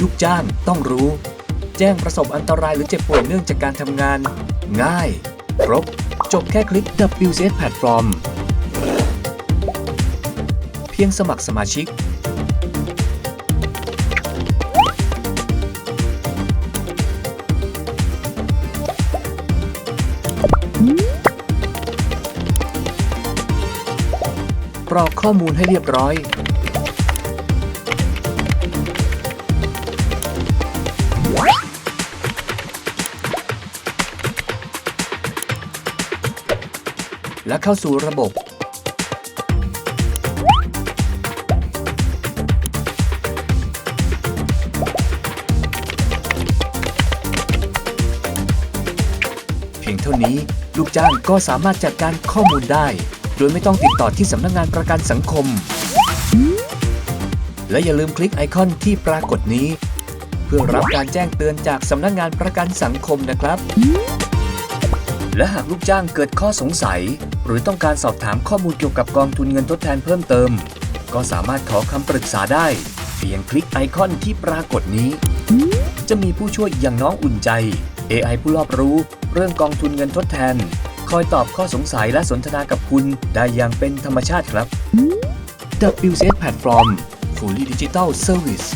ลูกจ้างต้องรู้ แจ้งประสบอันตรายหรือเจ็บป่วยเนื่องจากการทำงาน ง่าย ครบ จบแค่คลิก WCS Platform เพียงสมัครสมาชิก กรอกข้อมูลให้เรียบร้อย และเข้าสู่ระบบ เพียงเท่านี้ลูกจ้างก็สามารถจัดการข้อมูลได้ โดยไม่ต้องติดต่อที่สำนักงานประกันสังคม และอย่าลืมคลิกไอคอนที่ปรากฏนี้ เพื่อรับการแจ้งเตือนจากสำนักงานประกันสังคมนะครับและหากลูกจ้างเกิดข้อสงสัย หรือต้องการสอบถามข้อมูลเกี่ยวกับกองทุนเงินทดแทนเพิ่มเติม ก็สามารถขอคำปรึกษาได้ เพียงคลิกไอคอนที่ปรากฏนี้ จะมีผู้ช่วยอย่างน้องอุ่นใจ AI ผู้รอบรู้ เรื่องกองทุนเงินทดแทน คอยตอบข้อสงสัยและสนทนากับคุณได้อย่างเป็นธรรมชาติครับ WCS Platform Fully Digital Service